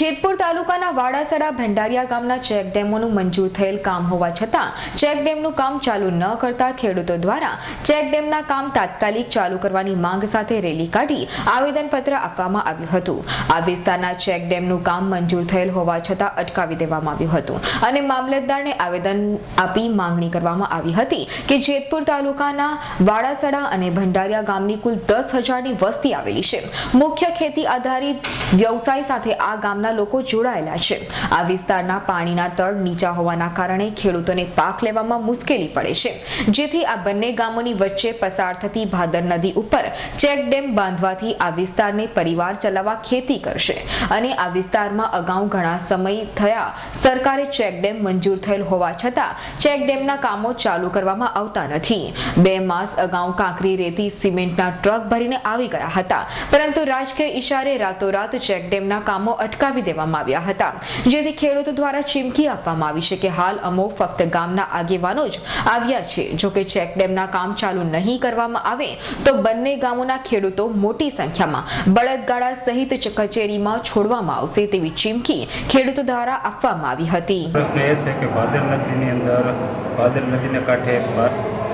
જેતપુર તાલુકાના વાડાસરા ભંડારિયા ગામના ચેકડેમોનું મંજૂર થયેલ કામ હોવા છતાં ચેકડેમનું કામ ચાલુ ન કરતા ખેડૂતો દ્વારા ચેકડેમના કામ તાત્કાલિક ચાલુ કરવાની માંગ સાથે રેલી કાઢી આવેદનપત્ર આપવામાં આવ્યું હતું. આ વિસ્તારના ચેકડેમનું કામ મંજૂર થયેલ હોવા છતાં અટકાવી દેવામાં આવ્યું હતું અને મામલતદારને આવેદન આપી માંગણી કરવામાં આવી હતી કે જેતપુર તાલુકાના વાડાસડા અને ભંડારિયા ગામની કુલ દસ હજારની વસ્તી આવેલી છે. મુખ્ય ખેતી આધારિત વ્યવસાય સાથે આ ગામના લોકો જોડાયેલા છે. આ વિસ્તારના પાણીના તળ નીચા હોવાના કારણે ખેડૂતોને પાક લેવામાં મુશ્કેલી પડે છે. જેથી આ બંને ગામોની વચ્ચે પસાર થતી ભાદર નદી ઉપર ચેકડેમ બાંધવાથી આ વિસ્તારને પરિવાર ચલાવવા ખેતી કરશે. અને આ વિસ્તારમાં અગાઉ ઘણા સમય થયા સરકારે ચેકડેમ મંજૂર થયેલ હોવા છતાં ચેકડેમના કામો ચાલુ કરવામાં આવતા નથી. બે માસ અગાઉ કાંકરી રેતી સિમેન્ટના ટ્રક ભરીને આવી ગયા હતા. પરંતુ રાજકીય ઈશારે રાતોરાત ચેકડેમના કામો અટકાવી દેવામાં આવ્યા હતા. જેથી ખેડૂતો દ્વારા ચીમકી આપવામાં આવી છે કે હાલ અમો ફક્ત ગામના આગેવાનો જ આવ્યા છે. જો કે ચેકડેમના કામ ચાલુ નહીં કરવામાં આવે, તો બંને ગામોના ખેડૂતો મોટી સંખ્યામાં બળદગાડા સહિત કચેરીમાં છોડવામાં આવશે તેવી ચીમકી ખેડૂતો દ્વારા આપવામાં આવી હતી. પ્રશ્ન એ છે કે ભાદર નદીની અંદર, ભાદર નદીને કાંઠે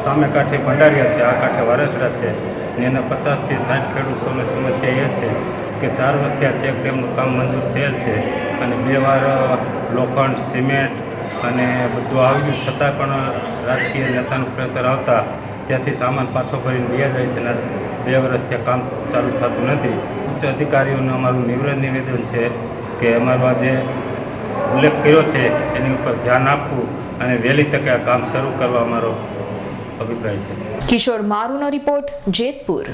સામે કાંઠે ભંડારિયા છે, આ કાંઠે વારસડા છે. ને એના પચાસથી સાઠ ખેડૂતોની સમસ્યા એ છે કે ચાર વર્ષથી આ ચેક ડેમનું કામ મંજૂર થયેલ છે અને બે વાર લોખંડ, સિમેન્ટ અને બધું આવ્યું. છતાં પણ રાજકીય નેતાનું પ્રેશર આવતા ત્યાંથી સામાન પાછો ભરીને લઈ જાય છે બે વર્ષ ત્યાં કામ ચાલુ થતું નથી. ઉચ્ચ અધિકારીઓને અમારું નિવૃત્ત નિવેદન છે કે અમારો જે ઉલ્લેખ કર્યો છે, એની ઉપર ધ્યાન આપવું અને વહેલી તકે આ કામ શરૂ કરવા અમારો અભિપ્રાય છે. કિશોર મારુનો રિપોર્ટ જેતપુર.